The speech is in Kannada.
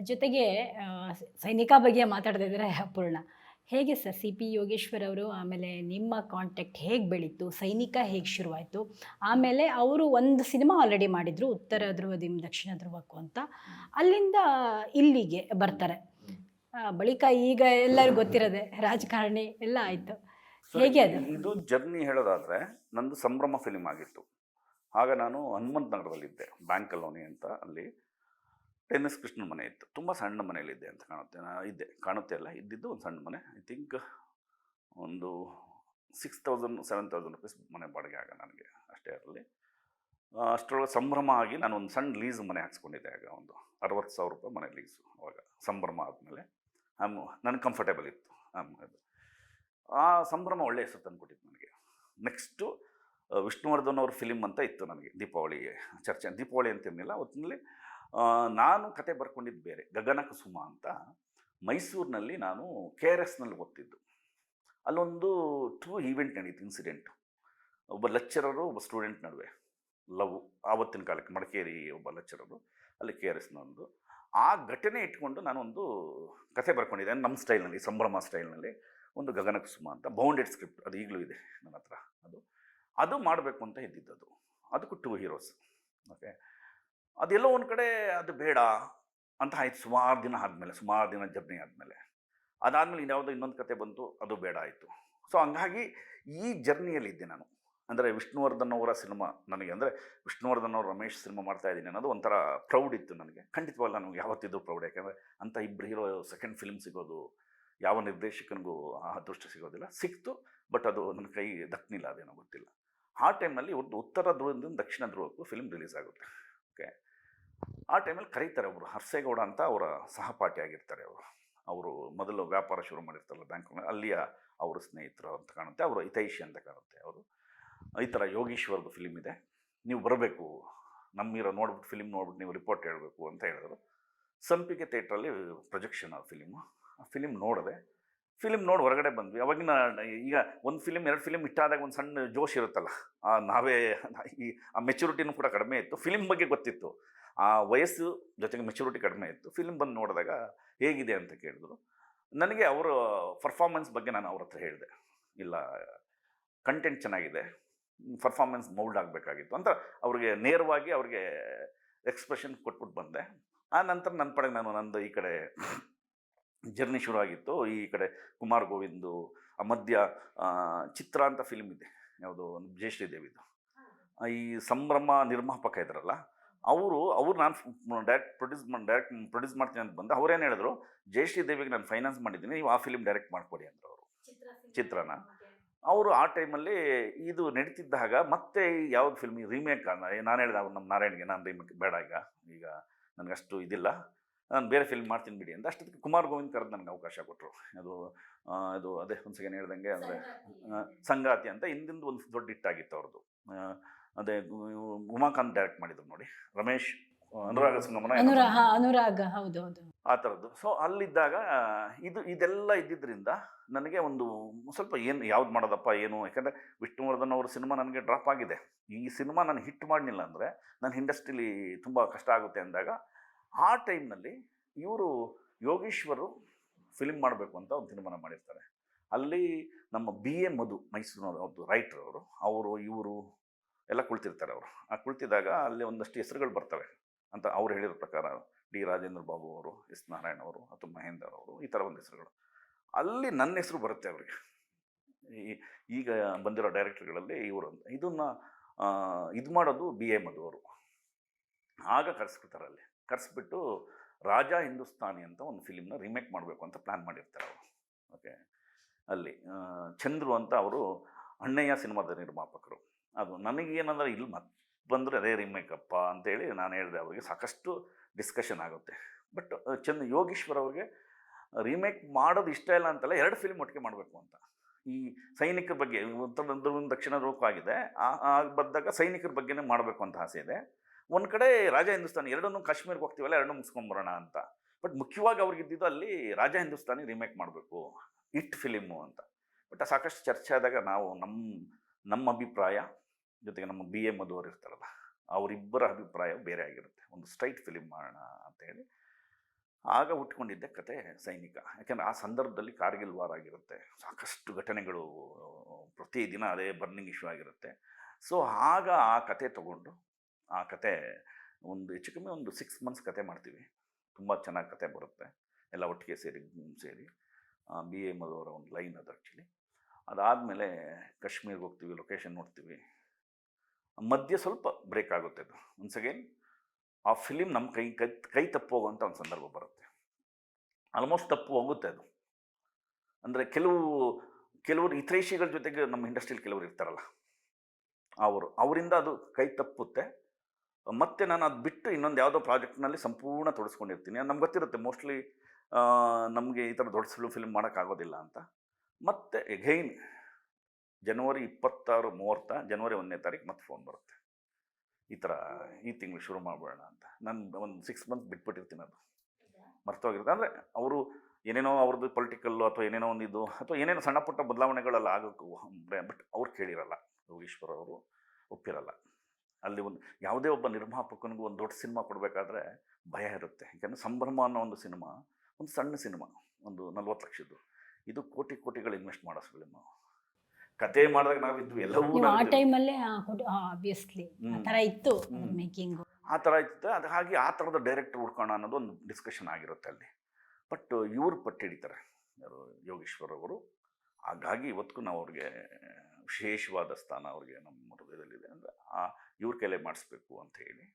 ಜೊತೆಗೆ ಸೈನಿಕ ಬಗ್ಗೆ ಮಾತಾಡ್ತಾ ಇದ್ದಾರೆ ಅಪೂರ್ಣ. ಹೇಗೆ ಸರ್ ಸಿ ಪಿ ಯೋಗೇಶ್ವರ್ ಅವರು ಆಮೇಲೆ ನಿಮ್ಮ ಕಾಂಟ್ಯಾಕ್ಟ್ ಹೇಗೆ ಬೆಳೀತು? ಸೈನಿಕ ಹೇಗೆ ಶುರುವಾಯಿತು? ಆಮೇಲೆ ಅವರು ಒಂದು ಸಿನಿಮಾ ಆಲ್ರೆಡಿ ಮಾಡಿದರು ಉತ್ತರ ಧ್ರುವದಿಂದ ದಕ್ಷಿಣ ಧ್ರುವಕ್ಕೂ ಅಂತ. ಅಲ್ಲಿಂದ ಇಲ್ಲಿಗೆ ಬರ್ತಾರೆ. ಬಳಿಕ ಈಗ ಎಲ್ಲರಿಗೂ ಗೊತ್ತಿರೋದೆ ರಾಜಕಾರಣಿ ಎಲ್ಲ ಆಯಿತು. ಹೇಗೆ ಅದು? ಇದು ಜರ್ನಿ ಹೇಳೋದಾದ್ರೆ ನಂದು ಸಂಭ್ರಮ ಫಿಲಿಮ್ ಆಗಿತ್ತು. ಆಗ ನಾನು ಹನುಮಂತ ನಗರದಲ್ಲಿದ್ದೆ ಬ್ಯಾಂಕ್ ಕಲೋನಿ ಅಂತ ಅಲ್ಲಿ. ಟೆನ್ನಿಸ್ ಕೃಷ್ಣನ ಮನೆ ಇತ್ತು. ತುಂಬ ಸಣ್ಣ ಮನೆಯಲ್ಲಿದ್ದೆ ಅಂತ ಕಾಣುತ್ತೆ. ನಾ ಇದ್ದೆ ಕಾಣುತ್ತೆ ಅಲ್ಲ, ಇದ್ದಿದ್ದು ಒಂದು ಸಣ್ಣ ಮನೆ. ಐ ಥಿಂಕ್ ಒಂದು six thousand seven thousand rupees ಮನೆ ಬಾಡಿಗೆ ಆಗ ನನಗೆ ಅಷ್ಟೇ ಅದರಲ್ಲಿ. ಅಷ್ಟರೊಳಗೆ ಸಂಭ್ರಮ ಆಗಿ ನಾನು ಒಂದು ಸಣ್ಣ ಲೀಸ್ ಮನೆ ಹಾಕ್ಸ್ಕೊಂಡಿದ್ದೆ ಆಗ ಒಂದು ಅರವತ್ತು ಸಾವಿರ ರೂಪಾಯಿ ಮನೆ ಲೀಸು ಅವಾಗ, ಸಂಭ್ರಮ ಆದಮೇಲೆ. ಆಮ್ ನನಗೆ ಕಂಫರ್ಟೇಬಲ್ ಇತ್ತು. ಆ ಸಂಭ್ರಮ ಒಳ್ಳೆ ಹೆಸರು ತಂದುಕೊಟ್ಟಿತ್ತು ನನಗೆ. ನೆಕ್ಸ್ಟು ವಿಷ್ಣುವರ್ಧನ್ ಅವ್ರ ಫಿಲಿಮ್ ಅಂತ ಇತ್ತು ನನಗೆ ದೀಪಾವಳಿಗೆ ಚರ್ಚೆ. ದೀಪಾವಳಿ ಅಂತಿರಲಿಲ್ಲ ಒಟ್ಟಿನಲ್ಲಿ ನಾನು ಕತೆ ಬರ್ಕೊಂಡಿದ್ದು ಬೇರೆ, ಗಗನ ಕುಸುಮ ಅಂತ. ಮೈಸೂರಿನಲ್ಲಿ ನಾನು ಕೆ ಆರ್ ಎಸ್ನಲ್ಲಿ ಓದ್ತಿದ್ದು. ಅಲ್ಲೊಂದು ಟ್ರೂ ಈವೆಂಟ್ ನಡೀತು ಇನ್ಸಿಡೆಂಟು ಒಬ್ಬ ಲೆಕ್ಚರರು ಒಬ್ಬ ಸ್ಟೂಡೆಂಟ್ ನಡುವೆ. ಲವ್ ಆವತ್ತಿನ ಕಾಲಕ್ಕೆ, ಮಡಿಕೇರಿ ಒಬ್ಬ ಲೆಕ್ಚರರು ಅಲ್ಲಿ ಕೆ ಆರ್ ಎಸ್ನೊಂದು. ಆ ಘಟನೆ ಇಟ್ಕೊಂಡು ನಾನೊಂದು ಕತೆ ಬರ್ಕೊಂಡಿದ್ದೆ, ನಮ್ಮ ಸ್ಟೈಲ್ನಲ್ಲಿ ಸಂಭ್ರಮ ಸ್ಟೈಲ್ನಲ್ಲಿ ಒಂದು ಗಗನ ಕುಸುಮ ಅಂತ. ಬೌಂಡೆಡ್ ಸ್ಕ್ರಿಪ್ಟ್ ಅದು ಈಗಲೂ ಇದೆ ನನ್ನ ಹತ್ರ ಅದು. ಅದು ಮಾಡಬೇಕು ಅಂತ ಇದ್ದಿದ್ದು ಅದು ಅದಕ್ಕೂ ಟೂ ಹೀರೋಸ್ ಓಕೆ ಅದೆಲ್ಲೋ ಒಂದು ಕಡೆ ಅದು ಬೇಡ ಅಂತ ಆಯ್ತು. ಸುಮಾರು ದಿನ ಆದಮೇಲೆ, ಸುಮಾರು ದಿನ ಜರ್ನಿ ಆದಮೇಲೆ. ಅದಾದಮೇಲೆ ಇನ್ಯಾವುದೋ ಇನ್ನೊಂದು ಕತೆ ಬಂತು, ಅದು ಬೇಡ ಆಯಿತು. ಸೊ ಹಂಗಾಗಿ ಈ ಜರ್ನಿಯಲ್ಲಿ ಇದ್ದೆ ನಾನು. ಅಂದರೆ ವಿಷ್ಣುವರ್ಧನ್ ಅವರ ಸಿನಿಮಾ ನನಗೆ, ಅಂದರೆ ವಿಷ್ಣುವರ್ಧನ್ ಅವರು ರಮೇಶ್ ಸಿನಿಮಾ ಮಾಡ್ತಾ ಇದ್ದೀನಿ ಅನ್ನೋದು ಒಂಥರ ಪ್ರೌಡ್ ಇತ್ತು ನನಗೆ. ಖಂಡಿತವಲ್ಲ ನನಗೆ ಯಾವತ್ತಿದ್ದು ಪ್ರೌಡ್, ಯಾಕೆಂದರೆ ಅಂಥ ಇಬ್ಬರು ಹೀರೋ ಸೆಕೆಂಡ್ ಫಿಲ್ಮ್ ಸಿಗೋದು, ಯಾವ ನಿರ್ದೇಶಕನಿಗೂ ಆ ಅದೃಷ್ಟ ಸಿಗೋದಿಲ್ಲ. ಸಿಕ್ತು ಬಟ್ ಅದು ನನ್ನ ಕೈ ದಕ್ಕನಿಲ್ಲ ಅದೇನೋ ಗೊತ್ತಿಲ್ಲ. ಆ ಟೈಮ್ನಲ್ಲಿ ಒಂದು ಉತ್ತರ ಧ್ರುವದಿಂದ ದಕ್ಷಿಣ ಧ್ರುವಕ್ಕೂ ಫಿಲ್ಮ್ ರಿಲೀಸ್ ಆಗುತ್ತೆ. ಓಕೆ ಆ ಟೈಮಲ್ಲಿ ಕರೀತಾರೆ ಅವರು. ಹರ್ಸೇಗೌಡ ಅಂತ ಅವರ ಸಹಪಾಠಿ ಆಗಿರ್ತಾರೆ ಅವರು. ಅವರು ಮೊದಲು ವ್ಯಾಪಾರ ಶುರು ಮಾಡಿರ್ತಾರಲ್ಲ ಬ್ಯಾಂಕ್ನಲ್ಲಿ ಅಲ್ಲಿಯ ಅವರು ಸ್ನೇಹಿತರು ಅಂತ ಕಾಣುತ್ತೆ. ಅವರು ಹಿತೈಷಿ ಅಂತ ಕಾಣುತ್ತೆ ಅವರು. ಈ ಥರ ಯೋಗೀಶ್ವರ್ದು ಫಿಲಿಮ್ ಇದೆ. ನೀವು ಬರಬೇಕು. ನಮ್ಮಿರೋ ನೋಡ್ಬಿಟ್ಟು ಫಿಲಿಮ್ ನೋಡ್ಬಿಟ್ಟು ನೀವು ರಿಪೋರ್ಟ್ ಹೇಳಬೇಕು ಅಂತ ಹೇಳಿದ್ರು. ಸಂಪಿಗೆ ಥಿಯೇಟ್ರಲ್ಲಿ ಪ್ರೊಜೆಕ್ಷನ್ ಆ ಫಿಲಿಮು ಆ ಫಿಲಿಮ್ ನೋಡಿದೆ ಫಿಲಿಮ್ ನೋಡಿ ಹೊರಗಡೆ ಬಂದ್ವಿ. ಅವಾಗಿನ ಈಗ ಒಂದು ಫಿಲಿಮ್ ಎರಡು ಫಿಲಿಮ್ ಇಟ್ಟಾದಾಗ ಒಂದು ಸಣ್ಣ ಜೋಶ್ ಇರುತ್ತಲ್ಲ, ಆ ನಾವೇ ಈ, ಆ ಮೆಚುರಿಟಿನೂ ಕೂಡ ಕಡಿಮೆ ಇತ್ತು. ಫಿಲಿಮ್ ಬಗ್ಗೆ ಗೊತ್ತಿತ್ತು. ಆ ವಯಸ್ಸು ಜೊತೆಗೆ ಮೆಚುರಿಟಿ ಕಡಿಮೆ ಇತ್ತು. ಫಿಲ್ಮ್ ಬಂದು ನೋಡಿದಾಗ ಹೇಗಿದೆ ಅಂತ ಕೇಳಿದ್ರು. ನನಗೆ ಅವರ ಪರ್ಫಾರ್ಮೆನ್ಸ್ ಬಗ್ಗೆ ನಾನು ಅವ್ರ ಹತ್ರ ಹೇಳಿದೆ. ಇಲ್ಲ ಕಂಟೆಂಟ್ ಚೆನ್ನಾಗಿದೆ ಪರ್ಫಾರ್ಮೆನ್ಸ್ ಮೌಲ್ಡ್ ಆಗಬೇಕಾಗಿತ್ತು ಅಂತ ಅವ್ರಿಗೆ ನೇರವಾಗಿ ಅವ್ರಿಗೆ ಎಕ್ಸ್ಪ್ರೆಷನ್ ಕೊಟ್ಬಿಟ್ಟು ಬಂದೆ. ಆ ನಂತರ ನನ್ನ ಪಡೆಗೆ ನಾನು ನಂದು ಈ ಕಡೆ ಜರ್ನಿ ಶುರು ಆಗಿತ್ತು ಈ ಕಡೆ ಕುಮಾರ್ ಗೋವಿಂದು ಆ ಮಧ್ಯ ಚಿತ್ರ ಅಂತ ಫಿಲ್ಮ್ ಇದೆ. ಯಾವುದು ಜಯಶ್ರೀ ದೇವಿದು. ಈ ಸಂಭ್ರಮ ನಿರ್ಮಾಪಕ ಇದ್ರಲ್ಲ ಅವರು ಅವ್ರು ನಾನು ಡೈರೆಕ್ಟ್ ಪ್ರೊಡ್ಯೂಸ್ ಮಾಡಿ ಡೈರೆಕ್ಟ್ ಪ್ರೊಡ್ಯೂಸ್ ಮಾಡ್ತೀನಿ ಅಂತ ಬಂದು ಅವ್ರೇನು ಹೇಳಿದ್ರು ಜಯಶ್ರೀ ದೇವಿಗೆ ನಾನು ಫೈನಾನ್ಸ್ ಮಾಡಿದ್ದೀನಿ ನೀವು ಆ ಫಿಲಿಮ್ ಡೈರೆಕ್ಟ್ ಮಾಡಿಕೊಡಿ ಅಂದರು ಅವರು. ಚಿತ್ರನ. ಅವರು ಆ ಟೈಮಲ್ಲಿ ಇದು ನಡೀತಿದ್ದಾಗ ಮತ್ತೆ ಯಾವ್ದು ಫಿಲ್ಮ್ ರೀಮೇಕ್ ನಾನು ಹೇಳಿದೆ ಅವ್ರು ನಮ್ಮ ನಾರಾಯಣ್ಗೆ ನಾನು ರೀಮೇಕ್ ಬೇಡ ಈಗ ಈಗ ನನಗಷ್ಟು ಇದಿಲ್ಲ ನಾನು ಬೇರೆ ಫಿಲ್ಮ್ ಮಾಡ್ತೀನಿ ಬಿಡಿ ಅಂತ ಅಷ್ಟೊತ್ತಿಗೆ ಕುಮಾರ್ ಗೋವಿಂದ್ ಕರೆದು ನನಗೆ ಅವಕಾಶ ಕೊಟ್ಟರು ಅದು ಅದು ಅದೇ ಒಂದು ಸೆಕೆಂಡ್ ಹೇಳ್ದಂಗೆ ಅಂದರೆ ಸಂಗಾತಿ. ಅಂತ ಹಿಂದಿಂದ ಒಂದು ದೊಡ್ಡ ಹಿಟ್ಟಾಗಿತ್ತು ಅವ್ರದ್ದು ಅದೇ ಉಮಾಕಾಂತ್ ಡೈರೆಕ್ಟ್ ಮಾಡಿದ್ರು ನೋಡಿ. ರಮೇಶ್ ಅನುರಾಗ ಸಂಗಮನ ಅನುರಾಗ ಹೌದು ಹೌದು. ಆ ಥರದ್ದು. ಸೊ ಅಲ್ಲಿದ್ದಾಗ ಇದು ಇದೆಲ್ಲ ಇದ್ದಿದ್ದರಿಂದ ನನಗೆ ಒಂದು ಸ್ವಲ್ಪ ಏನು ಯಾವ್ದು ಮಾಡೋದಪ್ಪ ಏನು? ಯಾಕಂದರೆ ವಿಷ್ಣುವರ್ಧನ್ ಅವ್ರ ಸಿನಿಮಾ ನನಗೆ ಡ್ರಾಪ್ ಆಗಿದೆ. ಈ ಸಿನಿಮಾ ನಾನು ಹಿಟ್ ಮಾಡಲಿಲ್ಲ ಅಂದರೆ ನನ್ನ ಇಂಡಸ್ಟ್ರಿಲಿ ತುಂಬ ಕಷ್ಟ ಆಗುತ್ತೆ ಅಂದಾಗ ಆ ಟೈಮ್ನಲ್ಲಿ ಇವರು ಯೋಗೇಶ್ವರು ಫಿಲಿಮ್ ಮಾಡಬೇಕು ಅಂತ ಒಂದು ತೀರ್ಮಾನ ಮಾಡಿರ್ತಾರೆ. ಅಲ್ಲಿ ನಮ್ಮ ಬಿ ಎ ಮಧು ಮೈಸೂರಿನವರು ಅವ್ರದ್ದು ರೈಟರ್ ಅವರು ಅವರು ಇವರು ಎಲ್ಲ ಕುಳಿತಿರ್ತಾರೆ ಅವರು. ಆ ಕುಳಿತಿದ್ದಾಗ ಅಲ್ಲಿ ಒಂದಷ್ಟು ಹೆಸರುಗಳು ಬರ್ತವೆ. ಅಂತ ಅವ್ರು ಹೇಳಿರೋ ಪ್ರಕಾರ ಡಿ ರಾಜೇಂದ್ರ ಬಾಬು ಅವರು, ಎಸ್ ನಾರಾಯಣ್ ಅವರು ಅಥವಾ ಮಹೇಂದ್ರ ಅವರು ಈ ಥರ ಒಂದು ಹೆಸರುಗಳು. ಅಲ್ಲಿ ನನ್ನ ಹೆಸರು ಬರುತ್ತೆ ಅವರಿಗೆ. ಈ, ಈಗ ಬಂದಿರೋ ಡೈರೆಕ್ಟ್ರ್ಗಳಲ್ಲಿ ಇವರು ಇದನ್ನು ಇದು ಮಾಡೋದು ಬಿ ಎ ಮಧು ಅವರು. ಆಗ ಕರೆಸ್ಬಿಡ್ತಾರೆ ಅಲ್ಲಿ. ಕರೆಸ್ಬಿಟ್ಟು ರಾಜಾ ಹಿಂದೂಸ್ತಾನಿ ಅಂತ ಒಂದು ಫಿಲಿಮ್ನ ರಿಮೇಕ್ ಮಾಡಬೇಕು ಅಂತ ಪ್ಲ್ಯಾನ್ ಮಾಡಿರ್ತಾರೆ ಅವರು. ಓಕೆ. ಅಲ್ಲಿ ಚಂದ್ರು ಅಂತ ಅವರು ಅಣ್ಣಯ್ಯ ಸಿನಿಮಾದ ನಿರ್ಮಾಪಕರು. ಅದು ನನಗೇನಂದ್ರೆ ಇಲ್ಲಿ ಮತ್ತೆ ಬಂದರೆ ಅದೇ ರಿಮೇಕ್ ಅಪ್ಪ ಅಂತೇಳಿ ನಾನು ಹೇಳಿದೆ ಅವರಿಗೆ ಸಾಕಷ್ಟು ಡಿಸ್ಕಷನ್ ಆಗುತ್ತೆ. ಬಟ್ ಚಂದ ಯೋಗೀಶ್ವರ್ ಅವ್ರಿಗೆ ರೀಮೇಕ್ ಮಾಡೋದು ಇಷ್ಟ ಇಲ್ಲ ಅಂತಲ್ಲ ಎರಡು ಫಿಲ್ಮ್ ಒಟ್ಟಿಗೆ ಮಾಡಬೇಕು ಅಂತ. ಈ ಸೈನಿಕರ ಬಗ್ಗೆ ಧ್ರುವದಿಂದ ದಕ್ಷಿಣ ರೂಪ ಆಗಿದೆ. ಆ- ಆ ಬಂದಾಗ ಸೈನಿಕರ ಬಗ್ಗೆನೇ ಮಾಡಬೇಕು ಅಂತ ಆಸೆ ಇದೆ. ಒಂದು ಕಡೆ ರಾಜ ಹಿಂದೂಸ್ತಾನಿ, ಎರಡನ್ನೂ ಕಾಶ್ಮೀರ್ಗೆ ಹೋಗ್ತೀವಲ್ಲ, ಎರಡನ್ನೂ ಮುಗಿಸ್ಕೊಂಬರೋಣ ಅಂತ. ಬಟ್ ಮುಖ್ಯವಾಗಿ ಅವ್ರಿಗೆ ಇದ್ದಿದ್ದು ಅಲ್ಲಿ ರಾಜ ಹಿಂದೂಸ್ತಾನಿ ರಿಮೇಕ್ ಮಾಡಬೇಕು ಇಟ್ ಫಿಲಿಮು ಅಂತ. ಬಟ್ ಸಾಕಷ್ಟು ಚರ್ಚೆ ಆದಾಗ ನಾವು ನಮ್ಮ ನಮ್ಮ ಅಭಿಪ್ರಾಯ ಜೊತೆಗೆ ನಮ್ಮ ಬಿ ಎ ಮಧು ಅವ್ರು ಇರ್ತಾರಲ್ಲ, ಅವರಿಬ್ಬರ ಅಭಿಪ್ರಾಯ ಬೇರೆ ಆಗಿರುತ್ತೆ. ಒಂದು ಸ್ಟ್ರೈಟ್ ಫಿಲಿಮ್ ಮಾಡೋಣ ಅಂತೇಳಿ ಆಗ ಹುಟ್ಕೊಂಡಿದ್ದೆ ಕತೆ ಸೈನಿಕ. ಯಾಕೆಂದರೆ ಆ ಸಂದರ್ಭದಲ್ಲಿ ಕಾರ್ಗಿಲ್ ವಾರ್ ಆಗಿರುತ್ತೆ. ಸಾಕಷ್ಟು ಘಟನೆಗಳು, ಪ್ರತಿದಿನ ಅದೇ ಬರ್ನಿಂಗ್ ಇಶ್ಯೂ ಆಗಿರುತ್ತೆ. ಸೊ ಆಗ ಆ ಕತೆ ತಗೊಂಡು, ಆ ಕತೆ ಒಂದು ಹೆಚ್ಚು ಕಮ್ಮಿ ಒಂದು ಸಿಕ್ಸ್ ಮಂತ್ಸ್ ಕತೆ ಮಾಡ್ತೀವಿ. ತುಂಬ ಚೆನ್ನಾಗಿ ಕತೆ ಬರುತ್ತೆ. ಎಲ್ಲ ಒಟ್ಟಿಗೆ ಸೇರಿ ಸೇರಿ ಬಿ ಎ ಮಧುವರ ಒಂದು ಲೈನ್ ಅದು ಆ್ಯಕ್ಚುಲಿ ಅದಾದಮೇಲೆ ಕಾಶ್ಮೀರ್ಗೆ ಹೋಗ್ತೀವಿ ಲೊಕೇಶನ್ ನೋಡ್ತೀವಿ. ಮಧ್ಯೆ ಸ್ವಲ್ಪ ಬ್ರೇಕ್ ಆಗುತ್ತೆ ಅದು. ಒನ್ಸ್ ಅಗೇನ್ ಆ ಫಿಲಿಮ್ ನಮ್ಮ ಕೈ ಕೈ ಕೈ ತಪ್ಪು ಹೋಗುವಂಥ ಒಂದು ಸಂದರ್ಭ ಬರುತ್ತೆ. ಆಲ್ಮೋಸ್ಟ್ ತಪ್ಪು ಹೋಗುತ್ತೆ ಅದು. ಅಂದರೆ ಕೆಲವು, ಕೆಲವರು ಹಿತೈಷಿಗಳ ಜೊತೆಗೆ ನಮ್ಮ ಇಂಡಸ್ಟ್ರಿಯಲ್ಲಿ ಕೆಲವರು ಇರ್ತಾರಲ್ಲ, ಅವರು, ಅವರಿಂದ ಅದು ಕೈ ತಪ್ಪುತ್ತೆ. ಮತ್ತೆ ನಾನು ಅದು ಬಿಟ್ಟು ಇನ್ನೊಂದು ಯಾವುದೋ ಪ್ರಾಜೆಕ್ಟ್ನಲ್ಲಿ ಸಂಪೂರ್ಣ ತೊಡಸ್ಕೊಂಡಿರ್ತೀನಿ. ನಮ್ಗೆ ಗೊತ್ತಿರುತ್ತೆ ಮೋಸ್ಟ್ಲಿ ನಮಗೆ ಈ ಥರ ದೊಡ್ಡ ಸುಳ್ಳು ಫಿಲ್ಮ್ ಮಾಡೋಕ್ಕಾಗೋದಿಲ್ಲ ಅಂತ. ಮತ್ತೆ ಎಗೈನ್ ಜನವರಿ ಇಪ್ಪತ್ತಾರು ಮೂವತ್ತ ಜನವರಿ ಒಂದನೇ ತಾರೀಕು ಮತ್ತೆ ಫೋನ್ ಬರುತ್ತೆ. ಈ ಥರ ಈ ತಿಂಗಳು ಶುರು ಮಾಡ್ಬೋಣ ಅಂತ. ನಾನು ಒಂದು ಸಿಕ್ಸ್ ಮಂತ್ ಬಿಟ್ಬಿಟ್ಟಿರ್ತೀನಿ ಅದು. ಮರ್ತೋಗಿರುತ್ತೆ. ಅಂದರೆ ಅವರು ಏನೇನೋ ಅವ್ರದ್ದು ಪೊಲಿಟಿಕಲ್ಲು ಅಥವಾ ಏನೇನೋ ಒಂದು ಇದು ಅಥವಾ ಏನೇನೋ ಸಣ್ಣ ಪುಟ್ಟ ಬದಲಾವಣೆಗಳೆಲ್ಲ ಆಗೋಕ್ಕೂ ಬಟ್ ಅವ್ರು ಕೇಳಿರಲ್ಲ. ಯೋಗೀಶ್ವರ ಅವರು ಒಪ್ಪಿರಲ್ಲ. ಅಲ್ಲಿ ಒಂದು ಯಾವುದೇ ಒಬ್ಬ ನಿರ್ಮಾಪಕನಿಗೂ ಒಂದು ದೊಡ್ಡ ಸಿನಿಮಾ ಕೊಡಬೇಕಾದ್ರೆ ಭಯ ಇರುತ್ತೆ. ಯಾಕಂದರೆ ಸಂಭ್ರಮ ಅನ್ನೋ ಒಂದು ಸಿನಿಮಾ, ಒಂದು ಸಣ್ಣ ಸಿನಿಮಾ, ಒಂದು ನಲ್ವತ್ತು ಲಕ್ಷದ್ದು. ಇದು ಕೋಟಿ ಕೋಟಿಗಳು ಇನ್ವೆಸ್ಟ್ ಮಾಡೋ ಫಿಲ್ಮು ಕತೆ ಮಾಡಿದಾಗ ನಾವಿದ್ವಿ ಎಲ್ಲವೂ ಆ ಟೈಮಲ್ಲಿ ಆಬ್ವಿಯಸ್ಲಿ ಆ. ಥರ ಇತ್ತು. ಮೇಕಿಂಗು ಆ ಥರ ಇತ್ತು ಅದು ಹಾಗೆ ಆ ಥರದ ಡೈರೆಕ್ಟರ್ ಹುಡ್ಕೋಣ ಅನ್ನೋದು ಒಂದು ಡಿಸ್ಕಷನ್ ಆಗಿರುತ್ತೆ ಅಲ್ಲಿ. ಬಟ್ ಇವರು ಪಟ್ಟು ಹಿಡಿತಾರೆ ಯಾರು ಯೋಗೇಶ್ವರ್ ಅವರು. ಹಾಗಾಗಿ ಇವತ್ತಿಗೂ ನಾವು ಅವ್ರಿಗೆ ವಿಶೇಷವಾದ ಸ್ಥಾನ ಅವ್ರಿಗೆ ನಮ್ಮ ಹೃದಯದಲ್ಲಿದೆ ಅಂದರೆ ಆ ಇವ್ರ ಕೈಲೇ ಮಾಡಿಸ್ಬೇಕು ಅಂತ ಹೇಳಿ.